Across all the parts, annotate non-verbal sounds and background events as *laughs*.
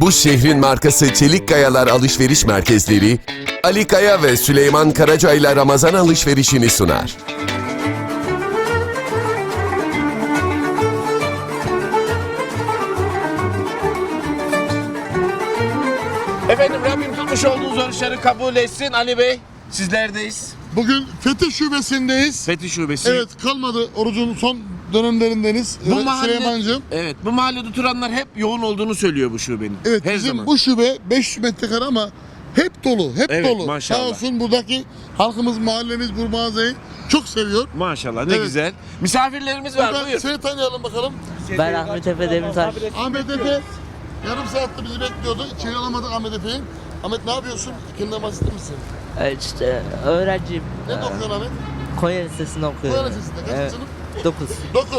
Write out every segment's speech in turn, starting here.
Bu şehrin markası Çelik Kayalar Alışveriş Merkezleri, Ali Kaya ve Süleyman Karaca ile Ramazan alışverişini sunar. Efendim Rabbim tutmuş olduğunuz oruçları kabul etsin. Ali Bey sizlerdeyiz. Bugün Fethi Şubesi'ndeyiz. Fethi Şubesi. Evet kalmadı orucun son dönemlerindeniz. Bu Evet, mahalle, Süleyman'cığım. evet, bu mahallede oturanlar hep yoğun olduğunu söylüyor bu şubenin. Evet Her bizim zaman. bu şube 500 metrekare ama hep dolu, hep Evet, dolu. maşallah. Sağ olsun buradaki halkımız, mahallemiz bu mağazayı çok seviyor. Maşallah ne Evet. güzel. Misafirlerimiz var Buradan buyur. seni tanıyalım bakalım. Ben Ahmet Efe Demirtaş. Ahmet Efe yarım saatte bizi bekliyordu. İçeri alamadık Ahmet Efe'yi. Ahmet ne yapıyorsun? Kendinden bahseder misin? Ee, işte öğrenciyim. Ne okuyorsun Ahmet? Konya Lisesi'nde okuyorum. Konya Lisesi'nde. Kaç Evet. sınıf? 9. 9.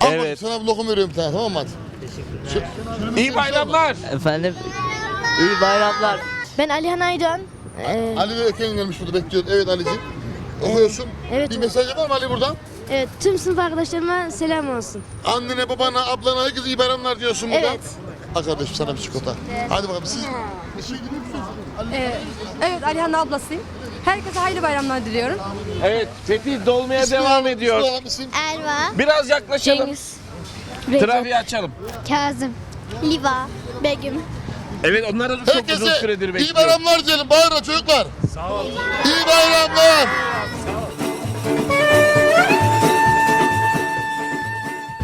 Al Evet. evet. sana bir lokum veriyorum tane tamam mı hadi? İyi bayramlar. Efendim iyi bayramlar. Ben Alihan Aydoğan. Ee, Ali ve Öken gelmiş burada bekliyor. Evet Ali'ciğim. Okuyorsun. evet. Bir mesaj var mı Ali buradan? evet, tüm sınıf arkadaşlarıma selam olsun. Annene, babana, ablana herkese iyi bayramlar diyorsun burada. Evet. Al kardeşim sana bir çikolata. Hadi bakalım siz şey. Ee, evet Alihan'ın ablasıyım. Herkese hayırlı bayramlar diliyorum. Evet Fethi dolmaya İsmi devam ediyor. Elva, Biraz yaklaşalım. Cengiz, Trafiği açalım. Kazım, Liva, Begüm. Evet onlara da çok uzun Herkese süredir iyi bekliyor. bayramlar diyelim. Bayram çocuklar. Sağ olun. İyi bayramlar.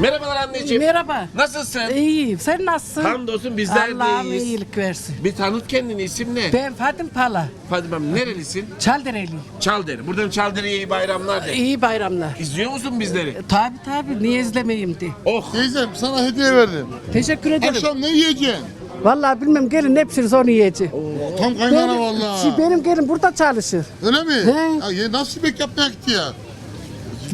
Merhabalar anneciğim. Merhaba. Nasılsın? İyiyim. Sen nasılsın? Hamdolsun bizler Allah'ım deyiz. iyilik versin. Bir tanıt kendini isim ne? Ben Fadim Pala. Fadime nerelisin? Çaldereli. Çalderi. Buradan Çalderi'ye iyi bayramlar de. İyi bayramlar. İzliyor musun bizleri? Tabi tabi niye izlemeyeyim de. Oh. Teyzem sana hediye verdim. Teşekkür ederim. Akşam ne yiyeceksin? Vallahi bilmem gelin hepsini onu yiyeceğim. Tam kaynana valla. Şi- benim gelin burada çalışır. Öyle mi? He. Ya, ya nasıl yemek yapmaya gitti ya?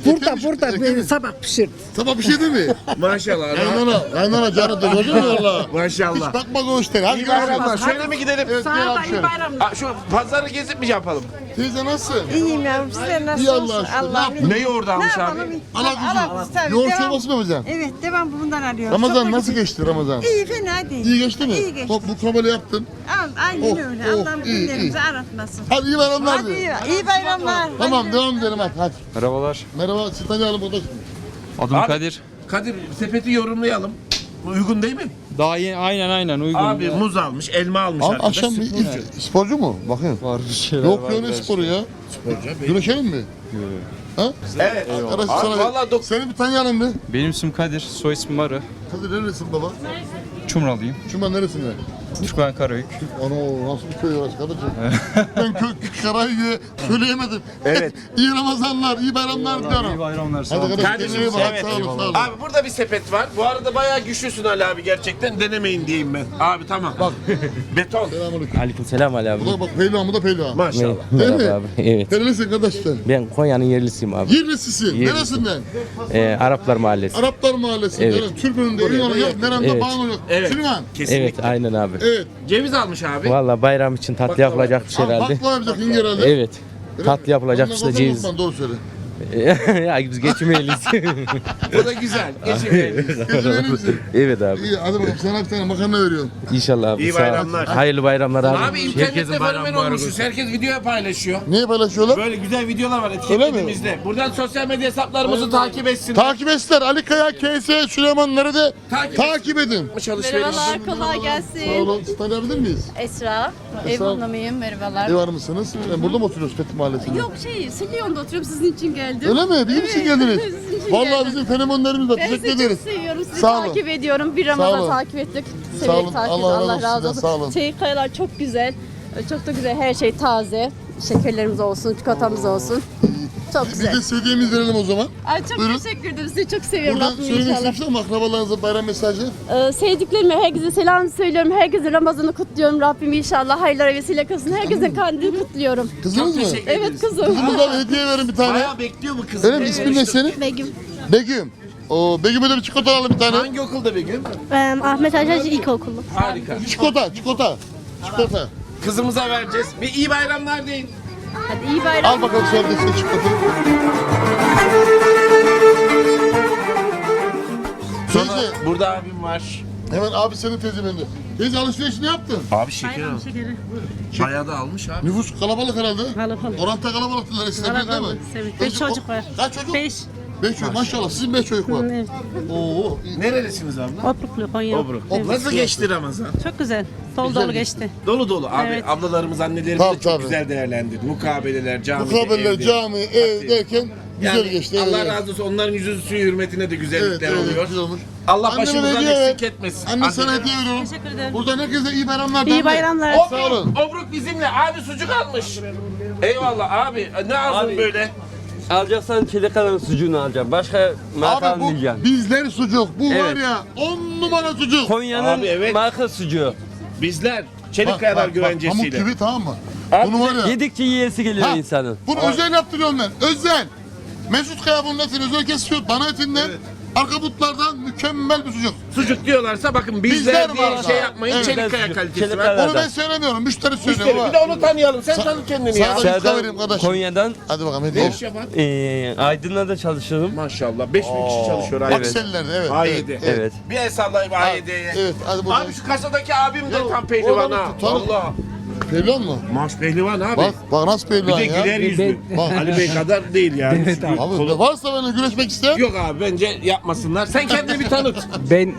Burada burada sabah pişirdi. Sabah bir şey değil mi? *laughs* Maşallah. kaynana, kaynana canı da gördün mü valla? Maşallah. Hiç bakma o işlere. Hadi İyi görüşürüz. bayramlar. Şöyle mi gidelim? Evet, gel Sana da iyi bayramlar. Aa, şu pazarı gezip mi yapalım? Teyze nasılsın? İyiyim yavrum sizler İyi Allah'a şükür. Ne yaptın? Ne yoğurdu almış abi? Ala kuzum. Yoğurt çorbası mı yapacaksın? Evet devam bundan arıyoruz. Ramazan Çok nasıl güzel. geçti Ramazan? İyi fena değil. İyi geçti mi? İyi geçti. Bak bu kabali yaptın. Al, aynen Oh, öyle. oh, Allah'ım iyi, günlerimizi aratmasın. Hadi iyi bayramlar Hadi iyi, iyi bayramlar. Tamam devam edelim hadi. hadi. Merhabalar. Merhaba sizi tanıyalım burada. Adım Abi- Kadir. Kadir sepeti yorumlayalım. Uygun değil mi? Daha yeni aynen aynen uygun. Abi muz almış, elma almış Abi, arkadaş. akşam bir ilk, sporcu mu? Bakın. var bir şeyler Yok var ya ne biraz. sporu ya? Güreşelim mi? Ha? Evet. Arkadaş Abi sana vallahi dok- seni bir tanıyalım bir. Benim isim Kadir, soy ismim Arı. Kadir neresin baba? Çumralıyım. Şuman neresinde? Türkmen Karayük. Ana nasıl bir köy orası kardeşim? *laughs* ben köy karayı söyleyemedim. Evet. *laughs* iyi Ramazanlar, iyi bayramlar İyi diliyorum. bayramlar sağ Hadi olun. kardeşim iyi bak. evet. Sağ olun, sağ olun. Abi burada bir sepet var. Bu arada bayağı güçlüsün Ali abi gerçekten. Denemeyin diyeyim ben. Abi tamam. Bak. *laughs* Beton. Selamünaleyküm. Aleykümselam Ali abi. Bu da bak pehlivan, bu da pehlivan. Maşallah. Değil mi? Merhaba abi. Evet. Nerelisin kardeşler? Ben Konya'nın yerlisiyim abi. Yerlisisin. Yerlisin. Neresinden? Ee, Araplar Mahallesi. Araplar Mahallesi. Evet. Evet. Türkmen'in evin yok, neremde Evet. bağın yok. Evet. Süleyman. Kesinlikle. Evet aynen abi. Evet. Ceviz almış abi. Valla bayram için tatlı yapılacakmış Abi herhalde. bakla yapacak inge herhalde. Evet. Tatlı yapılacakmış da Ondan ceviz. korkma, Doğru söyle. *laughs* ya biz geçmeyelim. *laughs* Bu da güzel. Geçin. Geçiverir misin? evet abi. İyi hadi bakalım sana bir tane makarna veriyorum. İnşallah abi. İyi sağ ol. bayramlar. Hayırlı bayramlar abi. abi internette fenomen olmuşuz. Herkes videoya paylaşıyor. Neyi paylaşıyorlar? Böyle güzel videolar var etiketlediğimizde. Buradan sosyal medya hesaplarımızı takip etsin. Takip etsinler. Ali Kaya, KS, Süleyman nerede? Takip Takip edin. Merhabalar, kolay Sağ gelsin. olun. Siz tanıyabilir miyiz? Esra, ev Esra. hanımıyım, merhabalar. Ev var mısınız? Ben burada mı oturuyoruz Fethi Mahallesi'nde? Yok şey, Silyon'da oturuyorum, sizin için geldim. Öyle mi? Bir misin geldiniz? *laughs* Vallahi bizim fenomenlerimiz var. Ben Teşekkür sizi ederiz. çok seviyorum, sizi Sağ olun. takip ediyorum. Bir olun. Ramazan takip ettik. Sağ Severek olun. takip Allah Allah, razı olsun. sağ olun. Şey kayalar çok güzel. Çok da güzel, her şey taze. Şekerlerimiz olsun, çikolatamız olsun. Çok Biz güzel. de sevdiğimiz verelim o zaman. Ay çok Buyurun. teşekkür ederim. Sizi çok seviyorum. Buradan Rabbim söylemek inşallah. istemişler mi akrabalarınıza bayram mesajı? Ee, sevdiklerime herkese selam söylüyorum. Herkese Ramazan'ı kutluyorum. Rabbim inşallah hayırlara vesile kılsın. Herkesin kandilini kutluyorum. Kızınız mı? teşekkür Evet ederiz. kızım. Kızımıza bir hediye verin bir tane. Bayağı bekliyor bu kız. Öyle mi? İsmin ne senin? Begüm. Begüm. Oo, Begüm'e de bir çikolata alalım bir tane. Hangi okulda Begüm? Ahmet Acar İlkokulu. Harika. Çikolata, çikolata. Çikolata. Kızımıza vereceğiz. Bir iyi bayramlar deyin. Hadi iyi bayram. Al bakalım şöyle size çikolatayı. Sonra Teyze, burada abim var. Hemen abi senin teyze bende. Teyze alışveriş ne yaptın? Abi şeker al. Bayağı da almış abi. Nüfus kalabalık herhalde. Kalabalık. Oranta kalabalıklar. Size bir değil mi? Kalabalık, evet. Beş Teyze, çocuk var. Kaç çocuk? Beş. Beş çocuk maşallah. Sizin beş çocuk var. Evet. Oo. Nerelisiniz abla? Obruklu Konya. Obruk. Evet. Nasıl geçti Ramazan? Çok güzel. Dolu dolu geçti. Dolu dolu abi. Evet. Ablalarımız, annelerimiz Tabii, de çok tabii. güzel değerlendirdi. Mukabeleler, cami, Mukabeller, evde. cami, ev derken güzel Yani geçti. Allah evet. razı olsun. Onların yüzü suyu hürmetine de Evet, güzellikler evet, oluyor. güzel olmuş. Allah Anneme başımızdan hediye ver. eksik etmesin. Anne sana hediye veriyorum. Teşekkür ederim. Buradan herkese iyi bayramlar. İyi bayramlar. Sağ olun. Obruk, Obruk bizimle. Abi sucuk almış. Eyvallah abi. Ne aldın böyle? Alacaksan çelik kalanın sucuğunu alacağım. Başka marka Abi bu almayacağım. bizler sucuk. Bu var Evet. ya on numara sucuk. Konya'nın Abi, evet. marka sucuğu. Bizler Bak, Çelikkayalar bak, bak, güvencesiyle. Pamuk gibi tamam mı? Abi Bunu var ya. Yedikçe yiyesi geliyor Ha, insanın. Bunu özel yaptırıyorum ben. Özel. Mesut Kaya bunun etini özel kesiyor. Bana etinden. Arka butlardan mükemmel bir sucuk. Sucuk diyorlarsa bakın bizler, Bizler diye şey yapmayın. Evet. Çelikkaya Sucuk, kalitesi var. Onu ben söylemiyorum. Müşteri söylüyor. Müşteri, bir de onu tanıyalım. Sen Sa- tanı kendini sana ya. da- Serdar vereyim kardeşim. Konya'dan Hadi bakalım Ne hediye. iş yapan? eee Aydın'da da çalışırım. Maşallah 5000 kişi çalışıyor Evet. abi. Aksellerde evet. A7. Evet. Bir el sallayayım A7'ye. Evet hadi bakalım. Abi şu kasadaki abim de tam pehlivan ha. Valla. Pehlivan mı? Maş pehlivan abi. Bak bak nasıl bir pehlivan de ya. güler yüzlü. Bak. Ali Bey kadar değil yani. *laughs* Evet Abi varsa benimle güreşmek isteyen. Yok abi bence yapmasınlar. Sen kendini bir tanıt. *laughs* Ben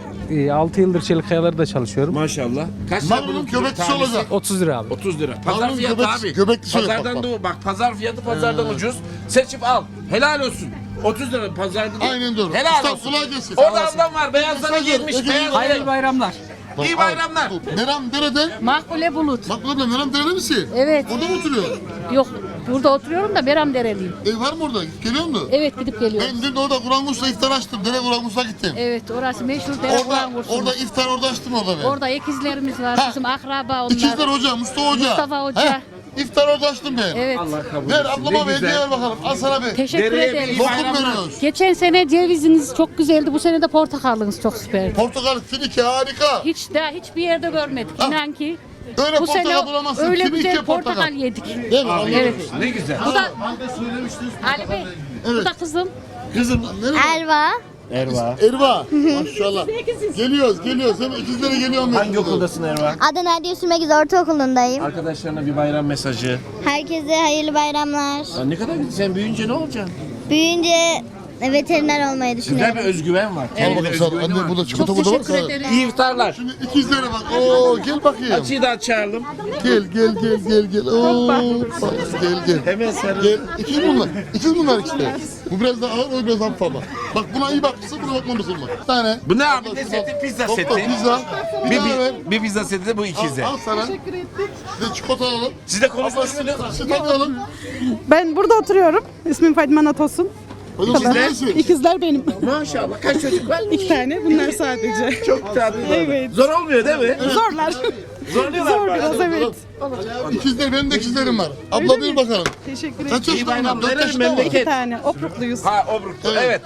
6 yıldır çelik kayalarda çalışıyorum. Maşallah. Kaç lira bunun köbeklisi tanesi? olacak. 30 lira abi. 30 lira. Pazar Marulun fiyatı göbek- abi. göbeklisi yok, Pazardan bak, da o. Bak pazar fiyatı pazardan ucuz. Seçip al. Helal olsun. 30 lira pazarda. da- Aynen doğru. Helal Usta, olsun. kolay gelsin. Orada ablam var. Beyazlara Mesaj ver, giymiş. Ege Beyaz Yıldız. Hayırlı bayramlar. Bak, İyi bayramlar. Meram nerede? Makbule Bulut. Bak abla Meram derede misin? Evet. Burada mı oturuyor? Yok burada oturuyorum da Beram Dereliyim. Ev var mı orada? Geliyor mu? Evet gidip geliyorum. Ben dün orada Kur'an kursuna iftar açtım. Dere Kur'an kursuna gittim. Evet orası meşhur Dere Orada, Kur'an kursu. orada iftar orada açtım orada ben. Orada ikizlerimiz var. Ha. Bizim akraba onlar. İkizler Hoca, Mustafa Hoca. Mustafa Hoca. Heh, iftar orada açtım ben. Evet. Ver ablama bir hediye ver bakalım. Al sana bir. Teşekkür bir iyi Lokum bayramlar. veriyoruz. Geçen sene ceviziniz çok güzeldi. Bu sene de portakallınız çok süperdi. Portakal, finike harika. Hiç daha hiçbir yerde görmedik. Ha. İnan ki. Öyle Bu sene portakal bulamazsın. öyle Finike güzel portakal, portakal. yedik. Değil mi? Anladım. Evet. Ne güzel. Bu da Hande söylemiştiniz. Ali Bey. Bu da kızım. Kızım. Elva. Erva. Erva. Maşallah. Geliyoruz, geliyoruz. Hemen ikizlere geliyorum. Hangi okuldasın Erva? Adana Erdiye Sürmegiz Ortaokulu'ndayım. Arkadaşlarına bir bayram mesajı. Herkese hayırlı bayramlar. Ya ne kadar güzel. Sen büyüyünce ne olacaksın? Büyüyünce veteriner olmayı Güzel bir düşünüyorum. özgüven var. Al Kendine bakalım sağ ol. özgüveni Anne var. burada çikolata Çok burada var. teşekkür ederim. İyi iftarlar. Şimdi ikizlere bak. Oo gel bakayım. Açıyı da açalım. Gel gel gel gel gel. Oo gel gel. Hemen sarıl. Gel. İkiz bunlar. İkiz bunlar işte. Bu biraz daha ağır, o biraz hafif ama. Bak buna iyi bakmışsın, buna bakmamışsın bak. Bir tane. Bu ne abi? Ne seti? Pizza Hoppa seti. pizza. Bir, Bir, daha ver. bir, bir pizza seti de bu Al, ikize. al sana. Teşekkür ettik. Bir de çikolata alalım. Siz de konuşmuşsunuz. Sizi tanıyalım. Ben burada oturuyorum. İsmim Fatma Natosun. Neresiniz? İkizler benim. Maşallah. Kaç çocuk var? İki tane. Bunlar sadece. Çok tatlı. Evet. Zor olmuyor değil mi? Zorlar. Zorluyorlar Zor bari. biraz evet. İkizler, benim de ikizlerim var. Abla bir bakalım. Teşekkür ederim. Kaç yaşında bunlar? bayramlar. Dört yaşında mı? Memleket. İki tane. Oprukluyuz. Ha Obruk'ta. Evet.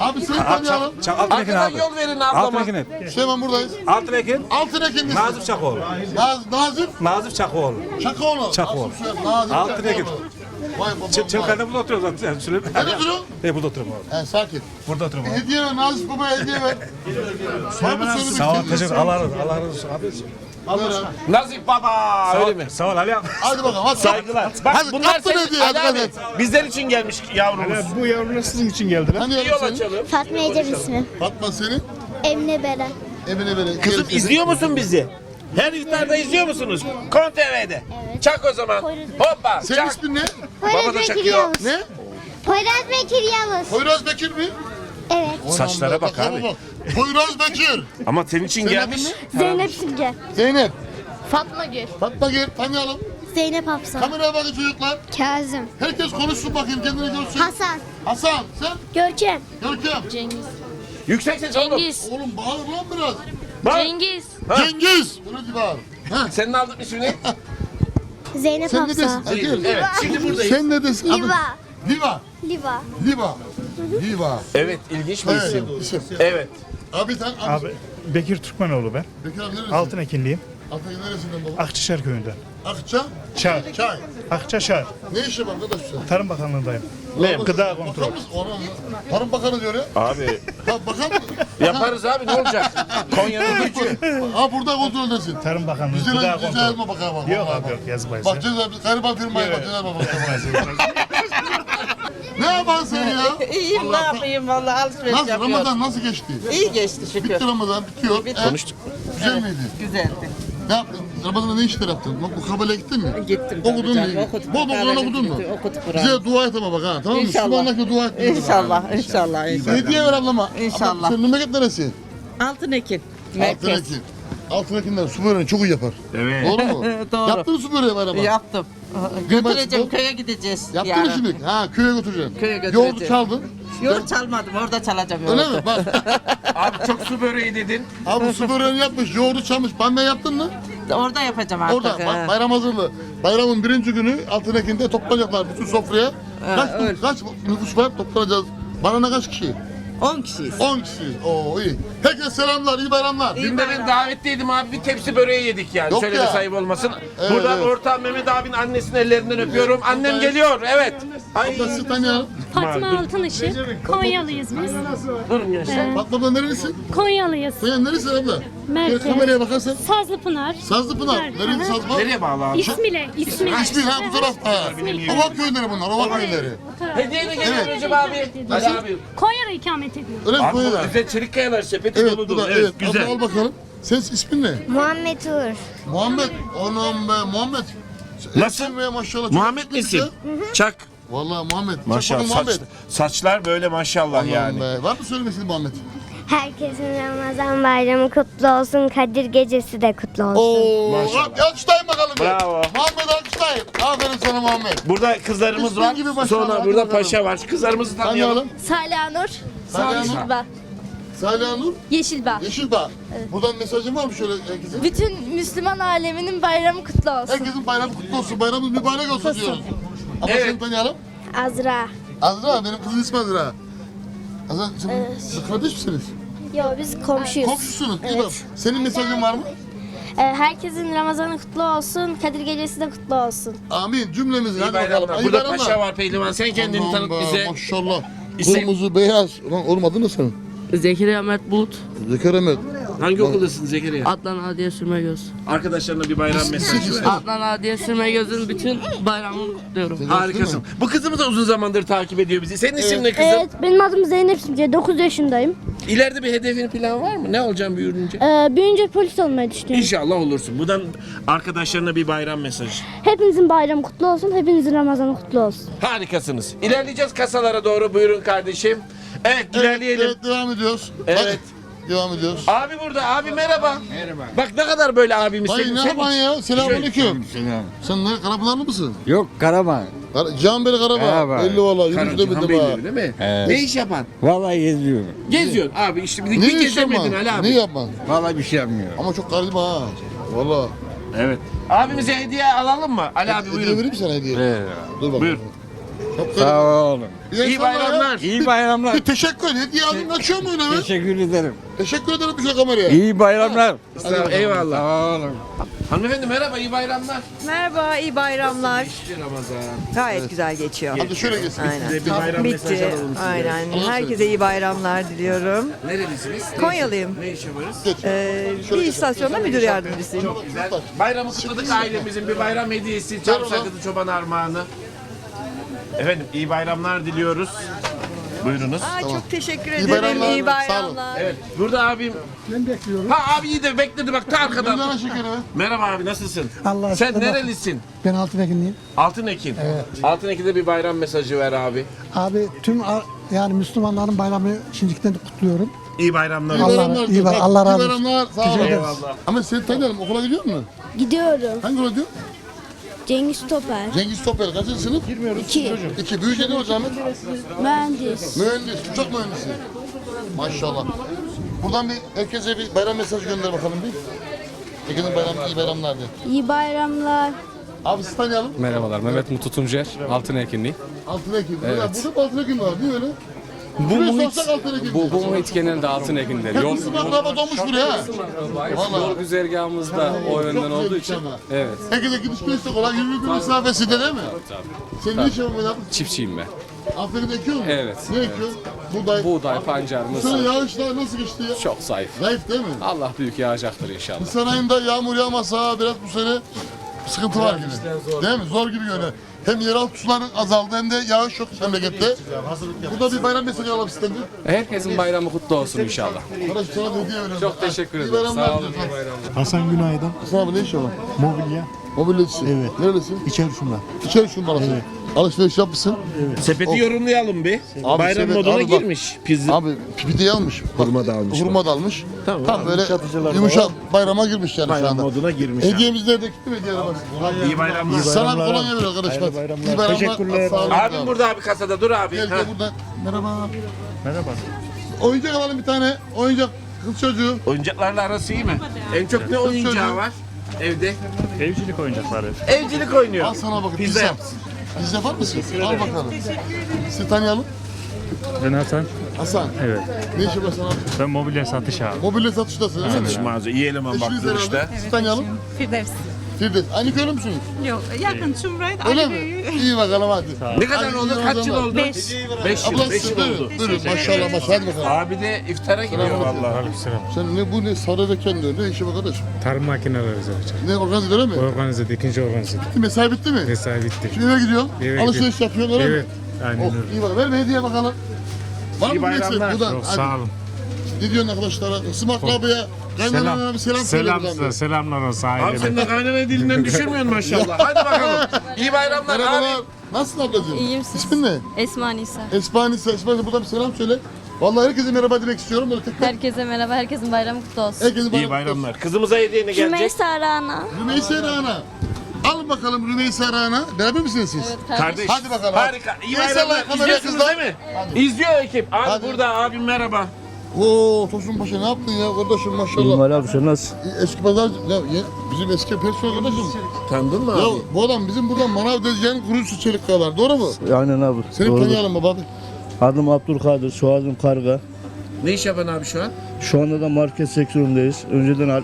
Abi seni tanıyalım. Arkadan yol verin ablama. Süleyman buradayız. Altın Ekin, Altın Ekin'desin. Nazif Çakoğlu. Naz, Nazif Nazif Çakoğlu. Çakoğlu. Çakoğlu. Nazif Altın Ekin. Vay babam. Kayada burada oturuyoruz zaten Süleyman. Nerede oturuyorsun? E burada oturuyorum abi. He sakin. Burada oturuyorum abi. Hediye ver Nazif babaya hediye ver. Var mı Sağ ol, teşekkür Allah razı olsun. Allah razı olsun abi. Nazif baba. Öyle mi? Sağ ol Ali abi. Hadi bakalım hadi. Saygılar. Bak Hadi, bunlar kaptın senin hediye, hadi, Ali abi, bizler için gelmiş yavrumuz. Bu yavrular sizin için geldiler. Hani yol yavrum senin? açalım. Fatma Ecem ismi. Fatma senin. Emine Beren. Emine verin. Kızım izliyor musun bizi? Her iftarda izliyor musunuz? Kon TV'de. Çak o zaman. Hoppa. Senin Çak. ismin ne? Baba Poyraz da Bekir çakıyor. Yavuz. Ne? Poyraz Bekir Yavuz. Poyraz Bekir mi? Evet. Saçlara bak abi. Poyraz Bekir. Ama senin için Senin gelmiş. adın Zeynep Simge. Zeynep. Fatma Gül. Fatma gel tanıyalım. Zeynep Hapsan. Kameraya bakın çocuklar. Kazım. Herkes konuşsun bakayım kendini görsün. Hasan. Hasan sen. Görkem. Görkem. Yüksek ses oğlum. Oğlum bağır lan biraz. Bak. Cengiz. Cengiz. Bunu gibi bağır. Ha. Senin aldığın ismini. *laughs* Zeynep Sen ne desin? Hapsan. Ha, gel. Evet. Şimdi buradayız. Sen ne desin? Adın- Liva. Liva. Liva. Liva. Liva. Evet. ilginç bir isim. Evet, isim. Evet. Abi sen abi. Abi Bekir Türkmenoğlu ben. Bekir abi neresin? Altın Ekinliyim. Altın neresinden baba? Akçışar köyünden. Akça. Çağ. Çay. Akçaşar. Ne işi var arkadaş sen? Tarım Bakanlığındayım. Ne? Gıda kontrol. Mısın? Ona, Tarım Bakanı diyor ya. Abi *laughs* Ha, bakar mısın? yaparız abi ne olacak? Konya'nın gücü. Ha burada kontroldesin. Tarım Bakanlığı Güzel gıda güzel kontrol. yazma bakalım. bak, Yok abi yok yazmayız. Bak ceza biz gariban firmaya bak ceza yazma bakalım. ne yaparsın sen ya? *laughs* İyiyim ne yapayım valla alışveriş Nasıl yapıyorum. Ramazan nasıl geçti? İyi geçti şükür. Bitti Ramazan bitiyor. Evet. Konuştuk. Güzel miydi? Güzeldi. Ne yaptın? Ramazan'da ne işler yaptın? Bak bu kabale gittin mi? Gittim. Okudun mu? tabii canım, okudum. Bol bol Kur'an okudun mu? Okuduk Kur'an. Bize dua et ama bak ha tamam mı? İnşallah. Müslümanlıkla dua et. İnşallah, inşallah, inşallah. Hediye ver ablama. İnşallah. Abla, senin memleket neresi? Altın Ekin. Altın Merkez. Ekin. Altın Ekinler su böreğini çok iyi yapar. Evet. Doğru mu? *laughs* Doğru. Yaptın mı su böreği ama? Yaptım. Götüreceğim köye gideceğiz. Yaptın mı yarın. şimdi? Ha köye götüreceksin. Köye götüreceğim. Yoğurdu çaldın. Yok çalmadım orada çalacağım. Öyle mi? Bak. *laughs* Abi çok su böreği dedin. Abi su böreğini yapmış, yoğurdu çalmış. Bamya yaptın mı? Orada yapacağım artık. Orada bak, bayram hazırlığı. Bayramın birinci günü Altın Ekin'de toplanacaklar bütün sofraya. Kaç, öyle. kaç nüfus var toplanacağız. Bana ne kaç kişi? 10 kişiyiz. 10 kişi. Oo iyi. Herkese selamlar, iyi bayramlar. Dün de ben davetliydim abi bir tepsi böreği yedik yani. Yok Şöyle ya. bir sayıp olmasın. Evet, Buradan evet. ortağım Mehmet abinin annesinin ellerinden öpüyorum. Annem geliyor evet. Ay. Abla sizi tanıyalım. Fatma Altınışık. Konyalıyız biz. Durun gençler. Fatma abla nerelisin? Konyalıyız. Konya neresi abla? Merkez. Gel kameraya bakarsan. Sazlıpınar. Sazlıpınar. Evet. Nereli Sazma? Nereye bağlı abi? İsmile. İsmile. İsmi ha bu tarafta. Ova köyleri bunlar, ova köyleri. Hediye mi geliyor Recep abi? Ali abi. Konya'da ikamet ediyor. Öyle mi Konya'da? güzel çelik kayalar sepeti Evet, dolu Evet, evet. güzel. Abla al bakalım. Senin ismin ne? Muhammed Uğur. Muhammed. Anam be Muhammed. Nasıl? Maşallah. Muhammed misin? Çak. Vallahi Muhammed. Çak Maşallah bakalım saç, saçlar böyle maşallah Muhammed. yani. Be. Var mı söylemek istediğin Muhammed? Herkesin Ramazan bayramı kutlu olsun. Kadir gecesi de kutlu olsun. Oo, Maşallah. hadi alkışlayın bakalım. bir. Bravo. Muhammed alkışlayın. Aferin sana Muhammed. Burada kızlarımız İsmin var. gibi Sonra hadi burada bakalım. paşa var. Kızlarımızı tanıyalım. Tanıyalım. Salih Nur. Salih Nur. Yeşilbağ. Salih Nur. Yeşilbağ. Yeşilbağ. Buradan mesajın var mı şöyle herkese? Bütün Müslüman aleminin bayramı kutlu olsun. Herkesin bayramı kutlu olsun. Bayramınız mübarek olsun diyoruz. Ama Evet. seni tanıyalım. Azra. Azra, benim kızın ismi Azra. Azra, sen siz kardeş misiniz? Yo biz komşuyuz. Komşusunuz. iyi bak. Senin mesajın var mı? Ee, herkesin Ramazanı kutlu olsun. Kadir gecesi de kutlu olsun. Amin. Cümlemizin. İyi Hadi bakalım. Burada bayramlar. paşa var pehlivan. Sen kendini Aman tanıt be, bize. Maşallah. İsim? Kırmızı, beyaz. Ulan olmadı mı senin? Zekeriya Mert Bulut. Zekeriya Mehmet. Hangi okuldasın Zekeriya? Adnan Adiye Sürmegöz. Arkadaşlarına bir bayram mesajı ver. Adnan Adiye Sürmegöz'ün bütün bayramını kutluyorum. Harikasın. Bu kızımız da uzun zamandır takip ediyor bizi. Senin isim ne kızım? Evet benim adım Zeynep Simce. 9 yaşındayım. İleride bir hedefin plan var mı? Ne olacağım büyüyünce? Ee, büyüyünce polis olmayı düşünüyorum. İnşallah olursun. Buradan arkadaşlarına bir bayram mesajı. Hepinizin bayramı kutlu olsun. Hepinizin Ramazanı kutlu olsun. Harikasınız. İlerleyeceğiz kasalara doğru. Buyurun kardeşim. Evet ilerleyelim. Evet, devam ediyoruz. Evet. Devam ediyoruz. Abi burada. Abi merhaba. Merhaba. Bak ne kadar böyle abimiz. Senin- ne senin- yapan ya? Selamünaleyküm. Sen ne Karapınarlı mısın? Yok Karaman. Kar Canberi Karabağ. Karabağ. Belli valla. Yürüyüş de bildim Bey'le ha. öyle mi? Evet. Ne iş yapan? Vallahi geziyorum. Geziyorsun abi işte bir, Ne bir iş gezemedin yapman? Ali abi. Ne yapman? Vallahi bir şey yapmıyorum. Ama çok gariba ha. Valla. Evet. Abimize hediye alalım mı? Ali abi Hediye buyurun. vereyim sana hediye. Evet. Dur bakalım. Buyur. Çok Sağ olun. İyi ya. bayramlar. İyi bayramlar. Bir teşekkür. Hediye aldın açıyor mu öyle mi? Teşekkür ederim. Teşekkür ederim bir şey kameraya. İyi bayramlar. Sağ- Eyvallah. Sağ olun. Hanımefendi merhaba iyi bayramlar. Merhaba, iyi bayramlar. İşte Ramazan. Gayet güzel geçiyor. Hadi şöyle geçsin. Size bir bayram mesajı Bitti. alalım size. Aynen. Herkese iyi bayramlar diliyorum. Nerelisiniz? Konyalıyım. Ne iş yaparız? Ee, bir istasyonda müdür yardımcısıyım. Güzel. Bayramı kutladık ailemizin bir bayram hediyesi. Çam sakızı çoban armağanı. Efendim iyi bayramlar diliyoruz. Buyurunuz. Aa, çok teşekkür İyi ederim. bayramlar. İyi Sağ olun. bayramlar. Evet burada abim. Ben bekliyorum. Ha abi iyi de bekledi bak ta arkadan. tane şekeri ver. Merhaba abi nasılsın? Allah Sen nerelisin? Ben Altınekinliyim. Altın Ekin. Evet. Altın Ekin'de bir bayram mesajı ver abi. Abi tüm ar- yani Müslümanların bayramını şimdiden kutluyorum. İyi bayramlar. İyi Allah- bayramlar. iyi diyor. Bak, Allah iyi razı olsun. bayramlar. Sağ olun. Teşekkür ederiz. Eyvallah. Ama seni tanıyalım. Okula gidiyor musun? Gidiyorum. Hangi okula gidiyorsun? Cengiz Topel. Cengiz Topel. Kaçıncı sınıf? İki. İki. Büyüyünce ne olacak Ahmet? Mühendis. Mühendis. Uçak mühendisi. Maşallah. Buradan bir herkese bir bayram mesajı gönder bakalım bir. Herkesin bayram, iyi bayramlar de. İyi bayramlar. Abi sizi tanıyalım. Merhabalar Mehmet Mutlu Tuncer. Altın Ekinli. Altın Ekim. Evet. Burada Altın Ekim var değil mi öyle? Bu muhit, Bu, bu muhit genelde altın ekinler. Yol, akraba donmuş buraya. yol güzergahımız da o yönden olduğu için. Evet. Herkese gidiş de kolay. 20 gün mesafesinde değil mi? Senin ne işin var? Çiftçiyim ben. Afrika'da ekiyor musun? Evet, Ne ekiyorsun? Buğday. Buğday, pancar, Bu mısır. yağışlar nasıl geçti ya? Çok zayıf. Zayıf değil mi? Allah büyük yağacaktır inşallah. Nisan ayında yağmur yağmasa biraz bu sene sıkıntı var gibi. Değil mi? Zor gibi görünüyor. Hem yeraltı suları azaldı hem de yağış yok memlekette. Burada bir bayram mesajı alalım istedim. Herkesin bayramı kutlu olsun inşallah. Arkadaş sana da hediye veriyorum. Çok teşekkür ederim. Sağ olun. Hasan Günaydın. Hasan abi ne işi var? Mobilya. Mobilyacısı. Evet. Neredesin? İçeri şunlar. İçeri şundan alsın. Alışveriş yapmışsın. Sepeti yorumlayalım bir. Abi Bayram sepet- moduna abi bak. girmiş. Pizza. Abi pipideyi almış. Bak, Hurma da almış Hurma da almış. Tamam. Tam böyle Yumuşatıcılar da yumuşak bayrama girmiş yani şu Bayram anda. moduna girmiş. abi. Hediyemiz nerede? Gitti mi hediyelere bak. İyi bayramlar. Sana bir kolonya ver arkadaşlar. Hayırlı bayramlar. İyi bayramlar. Teşekkürler. Sağ olun. Abim burada abi kasada dur abi. Gel Ha. gel burada. Merhaba. Merhaba. Oyuncak alalım bir tane. Oyuncak kız çocuğu. Oyuncaklarla arası iyi mi? En çok ne oyuncağı var evde? Evcilik oyuncakları. Evcilik oynuyor. Al sana bakın. Pizza Pizza. yapsın. Pizza yapar mısın? Al bakalım. Sizi tanıyalım. Ben Hasan. Hasan. Evet. Ne işin var sana? Ben mobilya satış abi. Mobilya satıştasın değil mi? Satış mağaza. İyi eleman Eşiniz baktın herhalde. işte. Sizi tanıyalım. Firdevs. Firdevs. Aynı köylü müsünüz? Yok yakın Cumhuriyet Öyle mi? İyi bakalım hadi. Ne kadar oldu? Kaç yıl oldu? 5 Beş yıl. Abla 5 siz yıl oldu. Buyurun maşallah maşallah. Hadi bakalım. Abi de iftara gidiyor Selam vallahi. Aleykümselam. Sen ne bu ne sarı ve kendi ne işi var kardeş? Tarım makineleri hocam. Ne organize öyle mi? Organize, ikinci organize. Bitti mesai bitti mi? Mesai bitti. Şimdi eve gidiyorsun. Eve Alışveriş yapıyorsun öyle Evet. mi? Aynen Oh, öyle. iyi bak. Ver bir hediye bakalım. Var mı bir eksik? bayramlar. Buradan. Çok Hadi. sağ olun. Ne diyorsun arkadaşlara? Ismak abiye, kaynanana bir selam söyle Selam buradan. size, selamlar olsun Abi aileme. sen de kaynana dilinden düşürmüyorsun maşallah. Hadi bakalım. *laughs* İyi bayramlar Merhabalar. abi. Nasılsın ablacığım? İyiyim siz. İsmin ne? Esma Nisa. Esma Nisa. Esma Nisa buradan bir selam söyle. Vallahi herkese merhaba demek istiyorum. Böyle tek tek. Herkese merhaba. Herkesin bayramı kutlu olsun. Herkese İyi bayramlar. Kızımıza hediye ne gelecek? Rümeysa Rana. Rümeysa Rana. Al bakalım Rümeysa Rana. Beraber misiniz siz? Kardeş. Hadi bakalım. Harika. İyi bayramlar. Kameraya İzliyorsunuz kızlar. değil mi? Hadi. İzliyor ekip. Abi Hadi. burada abim merhaba. Oo Tosun Paşa ne yaptın ya kardeşim maşallah. abi sen nasılsın? Eski pazar, ya, ya, bizim eski personel kardeşim. Tanıdın mı Ya abi? bu adam bizim buradan manav dezgahının kurucusu Çelik Kayalar, doğru mu? Aynen abi. Seni tanıyalım baba abi. Adım Abdülkadir, soyadım Karga. Ne iş yapan abi şu an? Şu anda da market sektöründeyiz. Önceden Al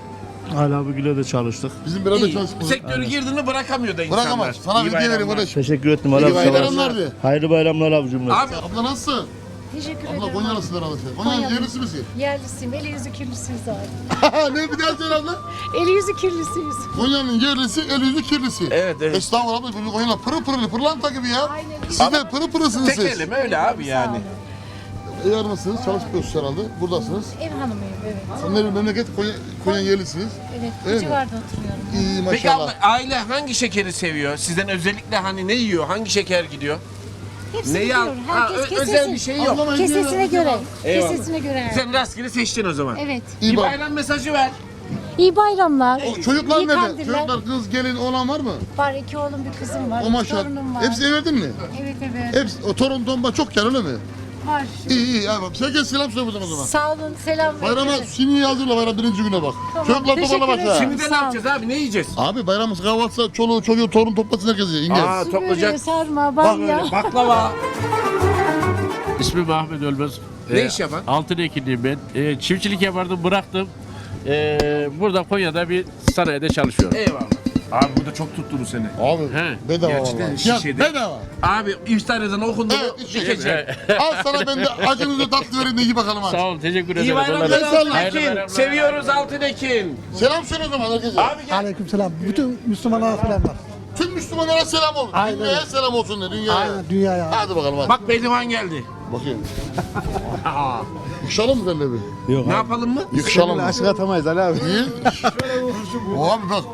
Al abigile de çalıştık. Bizim beraber İyi. çalıştık. Sektörü girdin mi bırakamıyor da insanlar. Bırakamaz. Sana İyi bir hediye vereyim kardeşim. Teşekkür ettim. İyi Allah bayramlar diye. Hayırlı bayramlar abi cümle. Abi Abla nasılsın? Teşekkür Abla ederim. Konyalısın herhalde sen. Konya'nın yerlisi misin? Yerlisiyim. Eli yüzü kirlisiyiz abi. *laughs* ne bir daha söyle abla? Eli yüzü kirlisiyiz. Konya'nın yerlisi, el yüzü kirlisi. Evet, evet. Estağfurullah abla, bizim Konya'lar pırıl pırıl, pırlanta gibi ya. Aynen. Siz de pırıl pırılsınız tek siz. kelime öyle abi yani. Eğer mısınız? Çalışmıyorsunuz herhalde. Buradasınız. Ev hanımıyım evet. Sizin memleket Konya, Konya yerlisiniz. Evet. Öyle Bu civarda oturuyorum. İyi Peki maşallah. abla aile hangi şekeri seviyor? Sizden özellikle hani ne yiyor? Hangi şeker gidiyor? Hepsini Neyi al? biliyorum. Ha, Herkes ö- özel bir kesesi. şey yok. Hediye Kesesine ver. göre. Eyvallah. Kesesine göre. Sen rastgele seçtin o zaman. Evet. İyi İyi bak. bayram mesajı ver. İyi bayramlar. O çocuklar İyi nerede? kandiller. Çocuklar kız gelin olan var mı? Var iki oğlum bir kızım var. O maşallah. torunum var. Hepsi evlendin mi? Evet evet. Hepsi, o torun tomba çok gel öyle mi? Var. İyi iyi. Abi, herkes selam söyle buradan o zaman. Sağ olun. Selam. Bayrama siniyi hazırla bayram birinci güne bak. Tamam, Çocuklar teşekkür topala başla. ederim. Şimdi de ne Sağ ol. yapacağız abi? Ne yiyeceğiz? Abi bayram kahvaltısı çoluğu çocuğu torun toplasın herkes ye. İnge. Aa Böyle toplayacak. sarma, Bak bamya. öyle baklava. *laughs* İsmim Ahmet Ölmez. Ne Ee, iş yapan? Altın ekinliyim ben. Ee, çiftçilik yapardım bıraktım. Ee, burada Konya'da bir sanayide çalışıyorum. Eyvallah. Abi burada çok tuttu bu sene. Abi He. bedava Gerçekten vallahi. şişede. Fiyat bedava. Abi iftar ezanı okundu mu? Evet, bir içecek. gece. Al sana ben de acınızı tatlı verin de iyi bakalım hadi. Sağ olun teşekkür ederim. İyi bayramlar olsun. Altın Hayırlı Ekin. bayramlar. Seviyoruz Altın Ekin. Selam söyle o zaman herkese. Abi gel. Aleyküm selam. Bütün Müslümanlara selamlar. Tüm Müslümanlara selam olsun. Aynen. Dünyaya selam olsun de dünyaya. Aynen dünyaya. Hadi bakalım hadi. Bak Bedivan geldi. Bakayım. *laughs* Yıkışalım mı seninle bir? Ne yapalım mı? Yıkışalım mı? Aşık atamayız Ali abi. Niye? abi bak.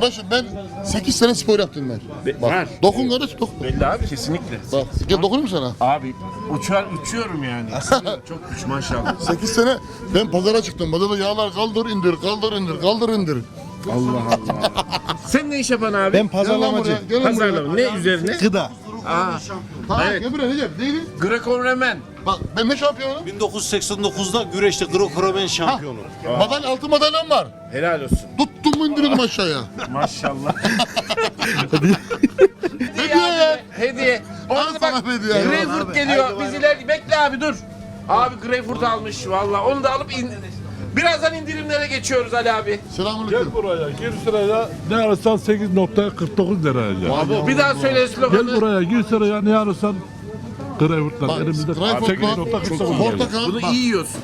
Kardeşim ben 8 sene spor yaptım ben. Bak. Var. Dokun kardeş dokun. Belli abi kesinlikle. Bak gel dokunayım sana. Abi uçar uçuyorum yani. *laughs* çok güç maşallah. 8 sene ben pazara çıktım. Pazarda yağlar kaldır indir kaldır indir kaldır indir. Allah Allah. Sen ne iş yapan abi? Ben Gel lan buraya. Gel lan buraya. Pazarlama. Ne üzerine? Gıda. Aa, Ha, Evet. gel buraya Recep. Neydi? Greco-Romen. Bak ben ne şampiyonum? 1989'da güreşte Greco-Romen şampiyonu. Madalya altı madalyam var. Helal olsun. Tuttum mu indirdim aşağıya. Maşallah. *laughs* Hediye ya. Hediye. Al Orada sana bak hediye. Greyfurt geliyor. Biz ileri bekle abi dur. Abi greyfurt almış valla. Onu da alıp in... Birazdan indirimlere geçiyoruz Ali abi. Selamünaleyküm. buraya gir sıraya ne alırsan 8.49 liraya. Abi bir daha söyle sloganı. buraya gir sıraya ne alırsan Greyfurt'tan Bak, elimizde Greyfurt var. 8.49 Portakal. Bunu bak. iyi yiyorsun.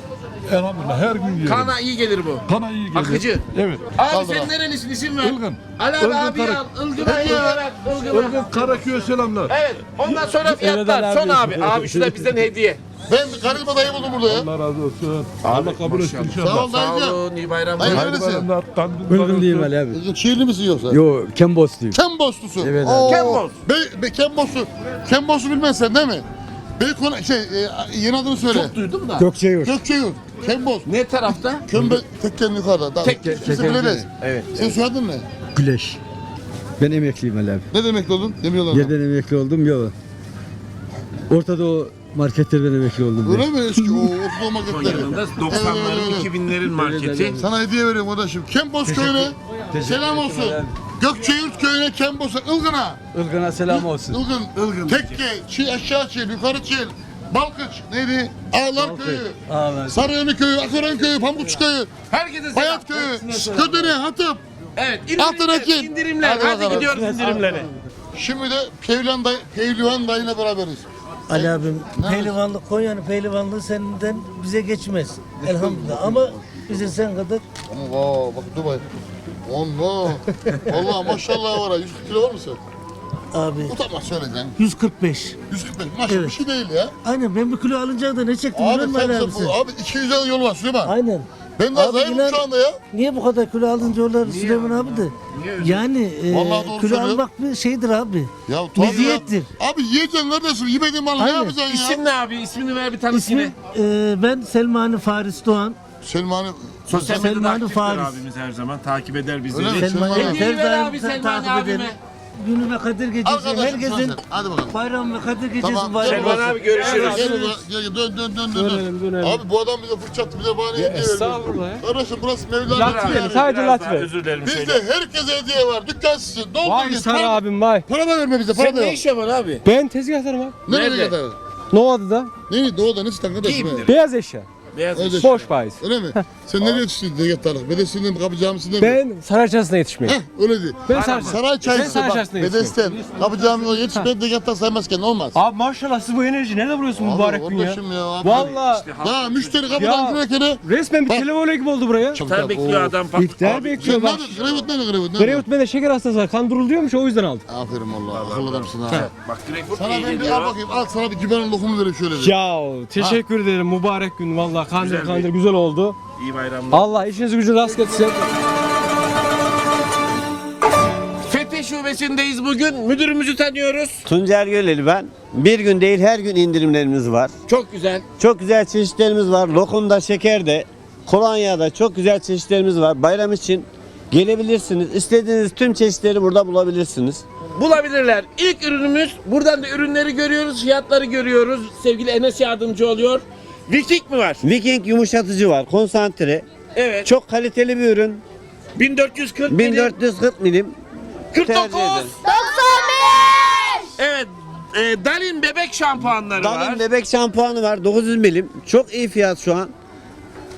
Elhamdülillah her gün yiyorum. Kana iyi gelir bu. Kana iyi gelir. Akıcı. Evet. Abi Kaldır sen nerelisin isim ver. Ilgın. Ali abi Ilgın abi Kara- al. Ilgın'a iyi. Ilgın'a. Ilgın Karaköy'e selamlar. Evet. Ondan sonra fiyatlar. Son abi. Abi şu da bizden hediye. Ben karizma dayı buldum burada ya. Allah razı olsun. Allah kabul etsin Sağ inşallah. ol Sağ dayıcım. olun. iyi bayramlar. Hayır, Hayırlı neresin? bayramlar. Kandil mübarek olsun. Ali abi. Şiirli misin yoksa? Yo Kembosluyum. Kemboslusun. Evet abi. Oo, Kemboz. Be, be, Kemboslu. Kemboslu bilmezsen değil mi? Beykoz şey e, yeni adını söyle. Çok duydum da. Gökçeyurt. Gökçeyurt. Kemboz. Ne tarafta? Kömbe tekken yukarıda. Daha, Tek- kimse bilemez. Evet. Senin soyadın ne? Güleş. Ben emekliyim Ali abi. Ne demek oldun? Demiyorlar. Yerden emekli oldum yok. Orta Doğu marketlerden emekli oldum. Öyle mi eski o okul marketleri? Konya'nın da Evet, evet, 90'ların evet. 2000'lerin marketi. Sana hediye veriyorum kardeşim. Kemboz köyüne selam olsun. Gökçeyurt köyüne Kemboz'a Ilgın'a. Ilgın'a selam olsun. Ilgın. Ilgın. Tekke, çi, aşağı çil, yukarı çil. Balkıç, neydi? Ağlar köyü. Ağlar. Sarıönü köyü, Akören köyü, Pamuç köyü, Herkese selam. Bayat köyü, Ködene, Hatıp. Evet. Altın indirimler. Hadi Hadi, bakalım. gidiyoruz indirimlere. Şimdi de Pevlan dayı, Pevlivan dayıyla beraberiz. Ali abim pehlivanlık Konya'nın pehlivanlığı senden bize geçmez. Elhamdülillah ama bize sen kadar Ama vaa bak Dubai. Allah. *laughs* Vallahi maşallah var ha. 140 kilo var mı sen? Abi Utanma söyleyeceksin. 145. 145 maşallah Evet. bir şey değil ya. Aynen ben bir kilo alınca da ne çektim Abi biliyor musun sen, Ali sen, abi sen? abi 200 lira yol var Süleyman. Aynen. Ben de Abi zayıfım inan- şu anda ya. Niye bu kadar kilo alınca onlar Süleyman abi de? Yani e, Vallahi doğru kilo söylüyor. almak bir şeydir abi. Ya tuhaf Meziyettir. ya. Abi yiyeceksin kardeşim. Yemediğin malı ne Aynen. yapacaksın ya? İsim ne abi? İsmini ver bir tanesi İsmi yine. e, ben Selmani Faris Doğan. Selman'ı... Sosyal Selmani medyada aktiftir Faris. abimiz her zaman. Takip eder bizleri. Öyle mi? Selmani Selmani. Hediyeyi ver abi sen Selmani takip abime. Günü ve Kadir Gecesi Arkadaşım herkesin sen sen. Hadi bakalım. bayram ve Kadir Gecesi Tamam, bayram. Selman Selman abi görüşürüz. Gel ulan, gel, gel, dön dön dön dön. Abi bu adam bize fırsat bir de bana hediye verdi. Estağfurullah ya. Kardeşim burası Mevlana. Latife, yani. sadece Biraz daha Latife. Özür dilerim şöyle. Bizde herkese hediye var. Dükkan sizin. Doldur Vay git. sana Para, abim vay. para da verme bize. Para Sen da ne yok. iş yapan abi? Ben tezgahtarım abi. Nerede? kadar? Nova'da Neydi? Doğuda ne çıtan kardeşim? Giyimdir. beyaz eşya. Beyaz Öyle eşya. şey. Boş faiz. Öyle mi? Sen nereye yetiştin Degettarlık? Bedesinden mi? Kapı camisinden mi? Ben Saraçhası'na yetişmeyi. Heh öyle değil. Ben Saraç. Saray çaycısı Saray bak. çarşısına Bedesten. Kapı camisi yetiş. Ben Degettar saymazken olmaz. Abi maşallah siz bu enerji nerede buluyorsun Abi, mübarek gün ya? kardeşim ya. abi. Valla Ya müşteri kapıdan girerken resmen bir Bak. telefon gibi oldu buraya. İftar bekliyor adam. Bak, İftar bekliyor Sen bak. Greyfurt nerede Greyfurt? Nerede? Greyfurt bende şeker hastası var. Kan duruluyormuş o yüzden aldım. Aferin valla. Akıllı adamsın ha. Bak Greyfurt Sana iyi ben bir al geliyor. bakayım. Al sana bir gübenin lokumu vereyim şöyle bir. Ya teşekkür ederim mübarek gün valla kandil Güzel bir- kandil güzel oldu. İyi bayramlar. Allah işinizi gücünüzü rast getirsin. Fethi şubesindeyiz bugün. Müdürümüzü tanıyoruz. Tuncer Göleli ben. Bir gün değil her gün indirimlerimiz var. Çok güzel. Çok güzel çeşitlerimiz var. Lokumda, şekerde, kolonyada çok güzel çeşitlerimiz var. Bayram için gelebilirsiniz. İstediğiniz tüm çeşitleri burada bulabilirsiniz. Bulabilirler. İlk ürünümüz. Buradan da ürünleri görüyoruz. Fiyatları görüyoruz. Sevgili Enes yardımcı oluyor. Viking mi var? Viking yumuşatıcı var, konsantre. Evet. Çok kaliteli bir ürün. 1440 milim. 1440 milim. 49. tercih ederim. Evet. E, Dalin bebek şampuanları var. Dalin bebek şampuanı var 900 milim. Çok iyi fiyat şu an.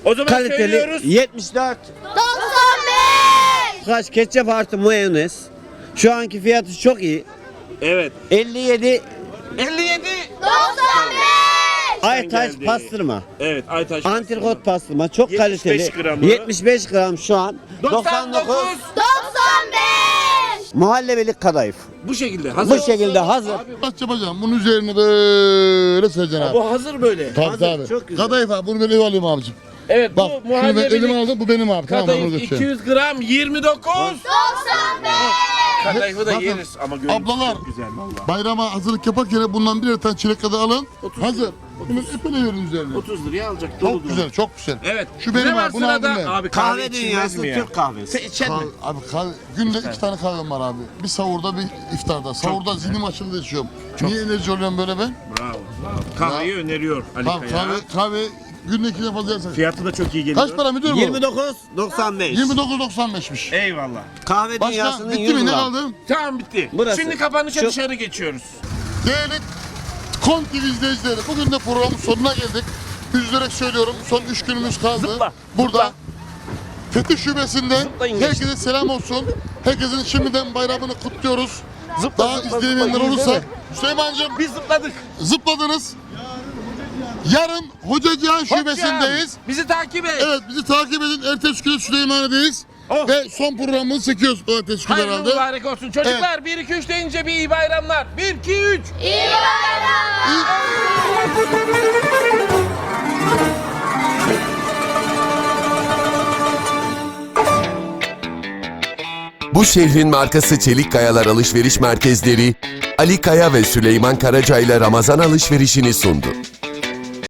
O zaman Kaliteli söylüyoruz. 74. 95. Kaç ketçap artı mayonez. Şu anki fiyatı çok iyi. Evet. 57 57. Aytaç geldi. pastırma. Evet. Aytaş. Antrikot pastırma çok 75 kaliteli. gramı. 75 gram şu an. 99. 99. Muhallebilik kadayıf. Bu şekilde. Hazır Bu şekilde hazır. Kaç yapacağım? Bunun üzerine böyle sereceksin abi. Bu hazır böyle. Tabii hazır, tabii. çok güzel. Kadayıf abi bunu böyle alayım abicim. Evet Bak bu şunu ben elime aldım bu benim abi. Tamam ben kadayıf götürüyorum. 200 gram 29. 95. Kadayıfı da Bakın, yeriz ama görüntüsü ablalar, çok güzel valla. Bayrama hazırlık yaparken bundan birer tane çilek kadar alın. Hazır. Bunu ipele verin üzerine. 30 liraya alacak dolu Çok dolu. güzel, çok güzel. Evet. Şu benim ne var abi, bunu sırada? aldım ben. Abi kahve, Kahve dünyası mi ya? Türk kahvesi. Sen içer mi? Abi kahve, günde iki tane kahvem var abi. Bir sahurda bir iftarda. Sahurda zihnim açıldı içiyorum. Niye enerji oluyorum böyle ben? Bravo. Kahveyi öneriyor Ali Tamam Kaya. kahve, kahve günde iki defa yersen. Fiyatı da çok iyi geliyor. Kaç para müdür bu? 29 95. 29.95'miş. Eyvallah. Kahve Başka dünyasının bitti 100 mi ne gram. kaldı? Tamam bitti. Burası. Şimdi kapanışa Şu- dışarı geçiyoruz. Değerli Kon TV izleyicileri bugün de programın sonuna geldik. üzülerek söylüyorum. Son üç günümüz kaldı. Zıpla, Burada. zıpla. Fethi Şubesi'nde Zıplayın herkese selam olsun. Herkesin şimdiden bayramını kutluyoruz. Zıpla, Daha zıpla, izleyemeyenler zıpla, olursa. Süleyman'cığım Biz zıpladık. zıpladınız. Yarın Hoca Cihan Şubesi'ndeyiz. Bizi takip et. Evet bizi takip edin. Ertesi gün Süleyman'dayız. Oh. Ve son programımızı çekiyoruz ertesi gün Hayırlı herhalde. mübarek olsun. Çocuklar 1 2 3 deyince bir iyi bayramlar. 1 2 3. Bu şehrin markası Çelik Kayalar Alışveriş Merkezleri, Ali Kaya ve Süleyman Karaca ile Ramazan alışverişini sundu.